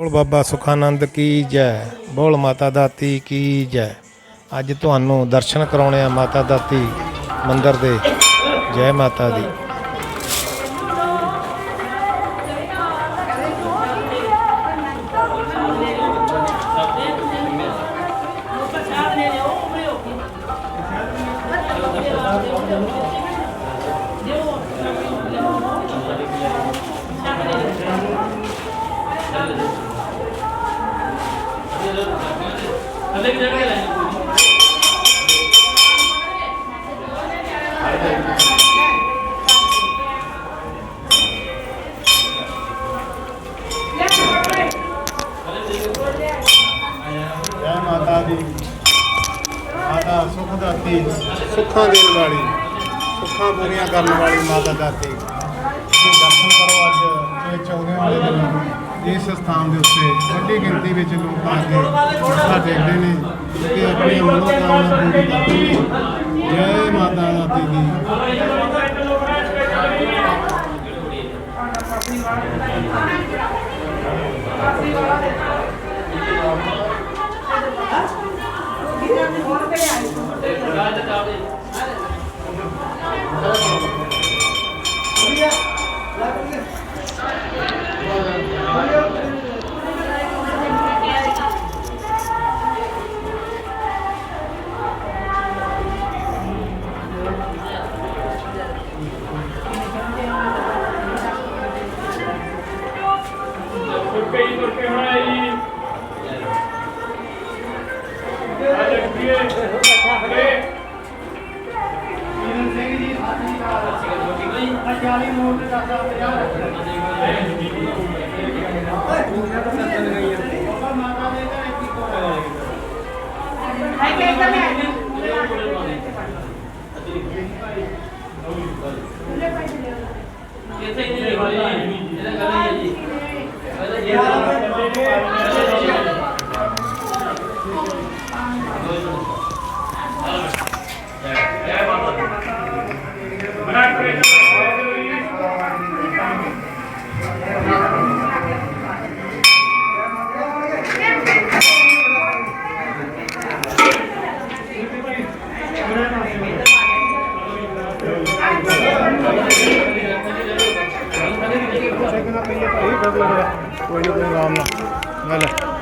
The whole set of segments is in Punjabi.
ਬੋਲ ਬਾਬਾ ਸੁਖਾਨੰਦ ਕੀ ਜੈ? ਬੋਲ ਮਾਤਾ ਦਾਤੀ ਕੀ ਜੈ? ਅੱਜ ਤੁਹਾਨੂੰ ਦਰਸ਼ਨ ਕਰਾਉਣੇ ਆ ਮਾਤਾ ਦਾਤੀ ਮੰਦਿਰ ਦੇ। ਜੈ ਮਾਤਾ ਦੀ। ਜੈ ਮਾਤਾ ਦੀ। ਮਾਤਾ ਸੁਖ ਦਾਤੀ। ਸੁੱਖਾਂ ਦੇਣ ਵਾਲੀ। ਸੁੱਖਾਂ ਪੂਰੀਆਂ ਕਰਨ ਵਾਲੀ ਮਾਤਾ ਦਾਤੀ। ਤੁਸੀਂ ਦਰਸ਼ਨ ਕਰੋ ਅੱਜ ਇਹ ਚੌਦੇ ਵਾਲੇ ਦਿਨ ਇਸ ਸਥਾਨ ਦੇ ਉੱਤੇ ਵੱਡੀ ਗਿਣਤੀ ਵਿੱਚ ਲੋਕ ਆ ਕੇ ਮੱਥਾ ਟੇਕਦੇ ਨੇ ਤੇ ਆਪਣੀ ਮਨੋਕਾਮਨਾ ਪੂਰੀ ਕਰਦੇ ਨੇ। ਜੈ ਮਾਤਾ ਦਾਤੀ ਦੀ ਤੁਰਕੇ ਹੀ ਤੁਰਕੇ ਹੋਣਾ ਜੀ। ਆ ਲੱਗੀਏ ਅਰੇ। ਬਣਾ Yeah. 我就不干了 bunu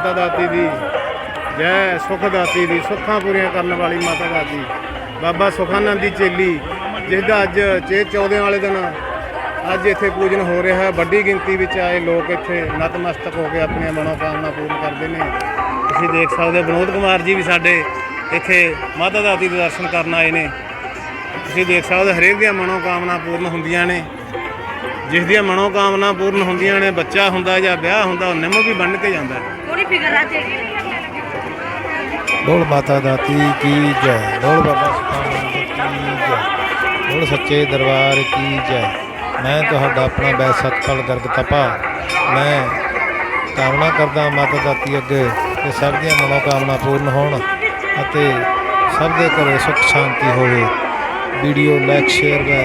ਮਾਤਾ ਦਾਤੀ ਦੀ। ਜੈ ਸੁਖ ਦਾਤੀ ਦੀ। ਸੁੱਖਾਂ ਪੂਰੀਆਂ ਕਰਨ ਵਾਲੀ ਮਾਤਾ ਦਾਤੀ ਬਾਬਾ ਸੁਖਾਨੰਦ ਦੀ ਚੇਲੀ ਜਿਸਦਾ ਅੱਜ ਚੇ 14 ਵਾਲੇ ਦਿਨ ਅੱਜ ਇੱਥੇ ਪੂਜਨ ਹੋ ਰਿਹਾ ਹੈ। ਵੱਡੀ ਗਿਣਤੀ ਵਿੱਚ ਆਏ ਲੋਕ ਇੱਥੇ ਨਤਮਸਤਕ ਹੋ ਕੇ ਆਪਣੀਆਂ ਮਨੋਕਾਮਨਾ ਪੂਰਨ ਕਰਦੇ ਨੇ। ਤੁਸੀਂ ਦੇਖ ਸਕਦੇ ਹੋ, ਵਿਨੋਦ ਕੁਮਾਰ ਜੀ ਵੀ ਸਾਡੇ ਇੱਥੇ ਮਾਤਾ ਦਾਤੀ ਦੇ ਦਰਸ਼ਨ ਕਰਨ ਆਏ ਨੇ। ਤੁਸੀਂ ਦੇਖ ਸਕਦੇ ਹੋ, ਹਰੇਕ ਦੀਆਂ ਮਨੋਕਾਮਨਾ ਪੂਰਨ ਹੁੰਦੀਆਂ ਨੇ। ਜਿਸ ਦੀਆਂ ਮਨੋਕਾਮਨਾ ਪੂਰਨ ਹੁੰਦੀਆਂ ਨੇ, ਬੱਚਾ ਹੁੰਦਾ ਜਾਂ ਵਿਆਹ ਹੁੰਦਾ, ਉਹ ਨਿੰਮ ਵੀ ਬੰਨ ਕੇ ਜਾਂਦਾ ਹੈ। ਫਿਕਰ ਆ ਤੇਰੀ। ਬੋਲ ਮਾਤਾ ਦਾਤੀ ਕੀ ਜੈ? ਬੋਲ ਬਾਬਾ ਸੁਖਾਨੰਦ ਕੀ ਜੈ? ਬੋਲ ਸੱਚੇ ਦਰਬਾਰ ਕੀ ਜੈ? ਮੈਂ ਤੁਹਾਡਾ ਆਪਣਾ ਬੈ ਸਤਪਾਲ ਗਰਗ ਤਪਾ। ਮੈਂ ਕਾਮਨਾ ਕਰਦਾ ਮਾਤਾ ਦਾਤੀ ਅੱਗੇ ਕਿ ਸਭ ਦੀਆਂ ਮਨੋਕਾਮਨਾ ਪੂਰਨ ਹੋਣ ਅਤੇ ਸਭ ਦੇ ਘਰੇ ਸੁੱਖ ਸ਼ਾਂਤੀ ਹੋਵੇ। ਵੀਡੀਓ ਲਾਈਕ, ਸ਼ੇਅਰ ਵੈ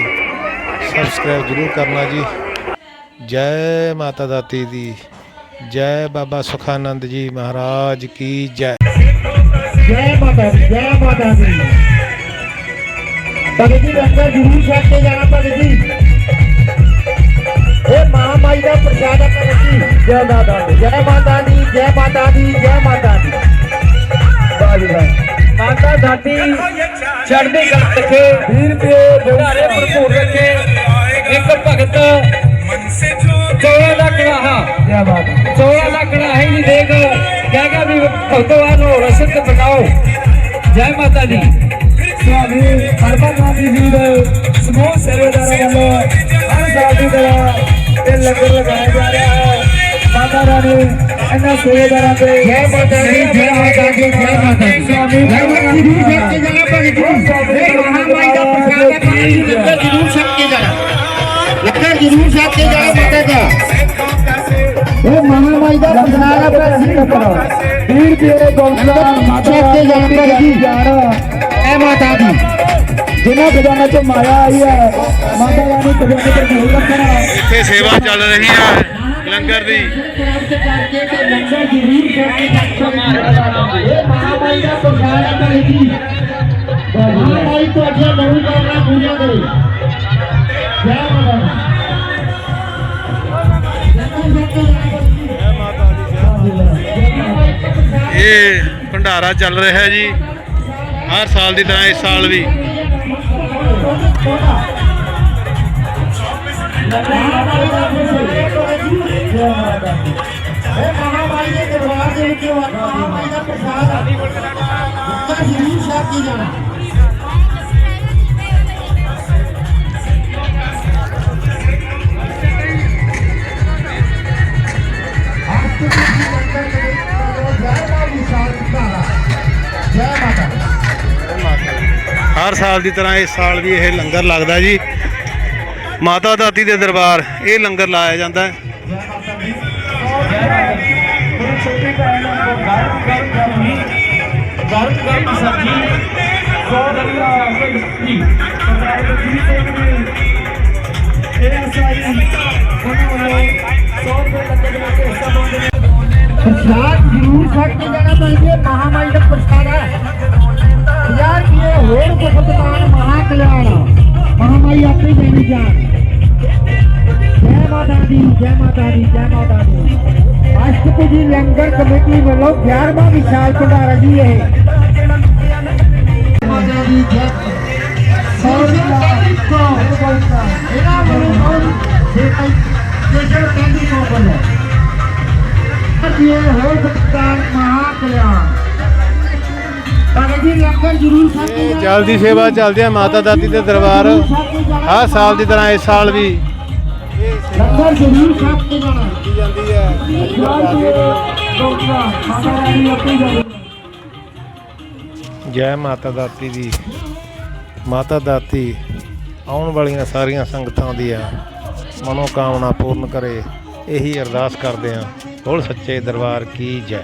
ਸਬਸਕ੍ਰਾਈਬ ਜ਼ਰੂਰ ਕਰਨਾ ਜੀ। ਜੈ ਮਾਤਾ ਦਾਤੀ ਦੀ। ਜੈ ਬਾਬਾ ਸੁਖਾਨੰਦ ਜੀ ਮਹਾਰਾਜ ਕੀ ਜੈ ਜੈ ਮਾਤਾ ਦੀ ਜੈ ਮਾਤਾ ਦੀ ਭਗਤ ਜੀ ਲੰਗਰ ਜ਼ਰੂਰ ਛੱਡ ਕੇ ਜਾਣਾ ਭਗਤ ਜੀ ਇਹ ਮਾਂ ਮਾਈ ਦਾ ਪ੍ਰਸ਼ਾਦ ਹੈ ਭਗਤ ਜੀ ਜੈ ਮਾਤਾ ਦੀ ਜੈ ਮਾਤਾ ਦੀ ਜੈ ਮਾਤਾ ਦੀ ਜੈ ਮਾਤਾ ਦੀ ਵਾਹ ਜੀ ਵਾਹ ਮਾਤਾ ਦਾਤੀ ਚੜ੍ਹਦੀ ਕਲਾ ਕਹੇਗਾ ਵੀ ਭਗਤਵਾਨ ਨੂੰ ਰਸਤ ਬਤਾਓ ਜੈ ਮਾਤਾ ਦੀ ਸਵਾਮੀ ਹਰਪਾ ਗਾਂਧੀ ਜੀ ਦੇ ਸਮੂਹ ਸੇਵਾਦਾਰਾਂ ਵੱਲੋਂ ਹਰ ਸਾਲ ਦੀ ਤਰ੍ਹਾਂ ਇਹ ਲੰਗਰ ਲਗਾਇਆ ਜਾ ਰਿਹਾ ਹੈ ਮਾਤਾ ਰਾਣੀ ਇਹਨਾਂ ਸੇਵਾਦਾਰਾਂ ਦੇ ਜੈ ਮਾਤਾ ਦੀ ਜੈ ਮਾਤਾ ਦੀ ਜੈ ਮਾਤਾ ਦੀ ਲੰਗਰ ਜ਼ਰੂਰ ਛਕ ਕੇ ਜਾਣਾ ਭਗਤ ਜੀ ਇਹ ਮਹਾਮਾਈ ਦਾ ਪ੍ਰਸ਼ਾਦ ਹੈ ਭਗਤ ਜੀ ਲੰਗਰ ਜ਼ਰੂਰ ਛਕ ਕੇ ਜਾਣਾ ਲੰਗਰ ਜ਼ਰੂਰ ਛਕ ਕੇ ਜਾਣਾ ਮਾਤਾ ਦਾ ਇਹ ਦਾ ਗੋਲਦਾ ਮਾਤਾ ਦੀ ਜਿਨ੍ਹਾਂ ਖਜ਼ਾਨਾ ਚ ਮਾਇਆ ਆਈ ਹੈ ਮਾਤਾ ਰਾਣੀ ਖਜ਼ਾਨੇ ਤੇ ਨਹੀਂ ਰੱਖਣਾ ਇੱਥੇ ਸੇਵਾ ਚੱਲ ਰਹੀ ਹੈ ਲੰਗਰ ਦੀ। ਪ੍ਰਾਪਤ ਕਰਕੇ ਤੇ ਲੰਗਰ ਜ਼ਰੂਰ ਕਰਕੇ ਇਹ ਮਹਾਮਾਈ ਦਾ ਪ੍ਰਸਾਦ ਹੈ ਭਗਤ ਜੀ ਮਹਾਮਾਈ ਤੁਹਾਡੀਆਂ ਨਵੀਂ ਕਾਮਨਾ ਪੂਰੀਆਂ ਕਰੇ। ਜੈ ਇਹ ਭੰਡਾਰਾ ਚੱਲ ਰਿਹਾ ਹੈ ਜੀ। ਹਰ ਸਾਲ ਦੀ ਤਰ੍ਹਾਂ ਇਸ ਸਾਲ ਵੀ। ਇਹ ਮਹਾਮਾਈ ਦੇ ਦਰਬਾਰ ਦੇ ਵਿੱਚ ਮਹਾਮਾਈ ਦਾ ਪ੍ਰਸਾਦ ਹੈ ਲੰਗਰ ਜ਼ਰੂਰ ਛਕ ਕੇ ਜਾਣਾ। ਹਰ ਸਾਲ ਦੀ ਤਰ੍ਹਾਂ ਇਸ ਸਾਲ ਵੀ ਇਹ ਲੰਗਰ ਲੱਗਦਾ ਜੀ। ਮਾਤਾ ਦਾਤੀ ਦੇ ਦਰਬਾਰ, ਇਹ ਲੰਗਰ ਲਾਇਆ ਜਾਂਦਾ ਹੈ। ਪ੍ਰਸਾਦ ਜ਼ਰੂਰ ਛਕ ਕੇ ਜਾਣਾ ਚਾਹੀਦਾ ਮਹਾਮਾਈ ਦਾ ਪ੍ਰਸਾਦ ਹੈ। ਇਹ ਹੋਰ ਗੁਪਤਮਾਨ ਮਹਾ ਕਲਿਆਣ ਮਹਾਮਾਈ ਆਪੇ ਦੇਣੀ ਜਾਣ ਜੈ ਮਾਤਾ ਦੀ ਜੈ ਮਾਤਾ ਦੀ ਜੈ ਮਾਤਾ ਦੀ ਅਸ਼ਟਪਦੀ ਜੀ ਲੰਗਰ ਕਮੇਟੀ ਵੱਲੋਂ 11ਵਾਂ ਵਿਸ਼ਾਲ ਭੰਡਾਰਾ ਜੀ ਇਹ ਦੀ ਸੇਵਾ। ਚੱਲਦੀ ਸੇਵਾ ਚੱਲਦੀ ਹੈ ਮਾਤਾ ਦਾਤੀ ਦੇ ਦਰਬਾਰ। ਹਰ ਸਾਲ ਦੀ ਤਰ੍ਹਾਂ ਇਸ ਸਾਲ ਵੀ। ਲੰਗਰ ਜ਼ਰੂਰ ਕੇ ਜਾਣਾ ਜਾਂਦੀ ਹੈ। ਜੈ ਮਾਤਾ ਦਾਤੀ ਦੀ। ਮਾਤਾ ਦਾਤੀ ਆਉਣ ਵਾਲੀਆਂ ਸਾਰੀਆਂ ਸੰਗਤਾਂ ਦੀਆਂ ਮਨੋਕਾਮਨਾ ਪੂਰਨ ਕਰੇ। ਇਹੀ ਅਰਦਾਸ ਕਰਦੇ ਹਾਂ। ਬੋਲ ਸੱਚੇ ਦਰਬਾਰ ਕੀ ਜੈ।